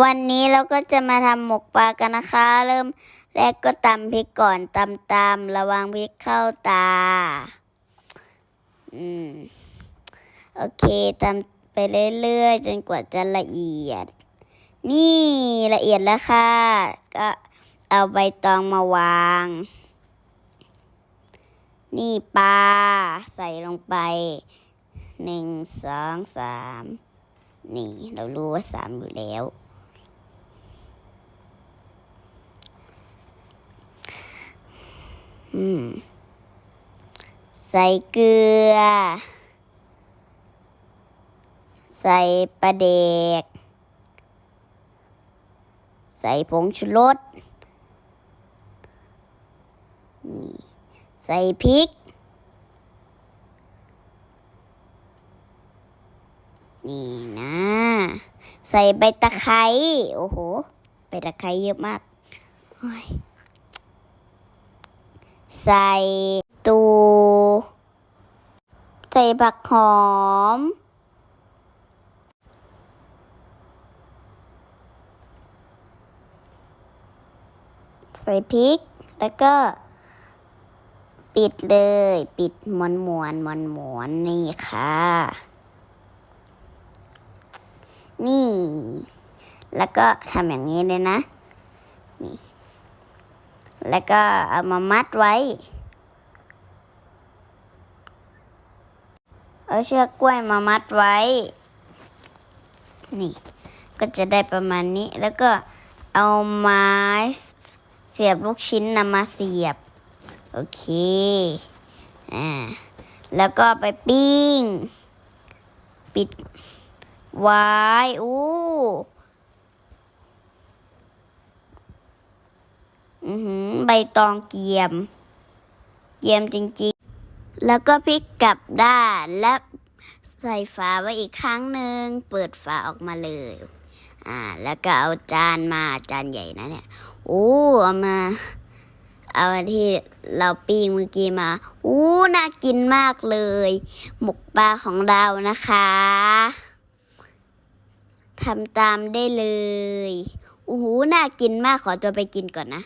วันนี้เราก็จะมาทำหมกปลากันนะคะ เริ่มแรกก็ตำพริกก่อนตำตำระวังพริกเข้าตา อืม โอเคตำไปเรื่อยๆ จนกว่าจะละเอียด นี่ละเอียดแล้วค่ะ ก็เอาใบตองมาวาง นี่ปลาใส่ลงไปหนึ่งสองสามนี่ เรารู้ว่าสามอยู่แล้ว อืม ใส่เกลือ ใส่ปลาเด็ก ใส่ผงชูรสนี่ใส่พริก นี่นะ ใส่ใบตะไคร้โอ้โห ใบตะไคร้เยอะมากโอ้ย ใส่ตูใส่ผักหอม ใส่พริก แล้วก็ ปิดเลย ปิดมวนมวนมวนมวนนี่ค่ะ นี่ แล้วก็ทำอย่างนี้เลยนะ นี่ แล้วก็เอามามัดไว้ เอาเชือกกล้วยมามัดไว้ นี่ ก็จะได้ประมาณนี้ แล้วก็เอาไม้เสียบลูกชิ้นนำมาเสียบ โอเค อ่า แล้วก็ไปปิ้ง ปิดไว้อู้อือหือ ใบตองเกียม เกียมจริงๆ แล้วก็พลิกกลับด้านและใส่ฝาไว้อีกครั้งหนึ่งเปิดฝาออกมาเลย อ่า แล้วก็เอาจานมาจานใหญ่นะเนี่ยโอ้เอามา เอาที่เราปิ้งเมื่อกี้มาอู้น่ากินมากเลย หมกปลาของเรานะคะทำตามได้เลยโอ้โหน่ากินมากขอตัวไปกินก่อนนะ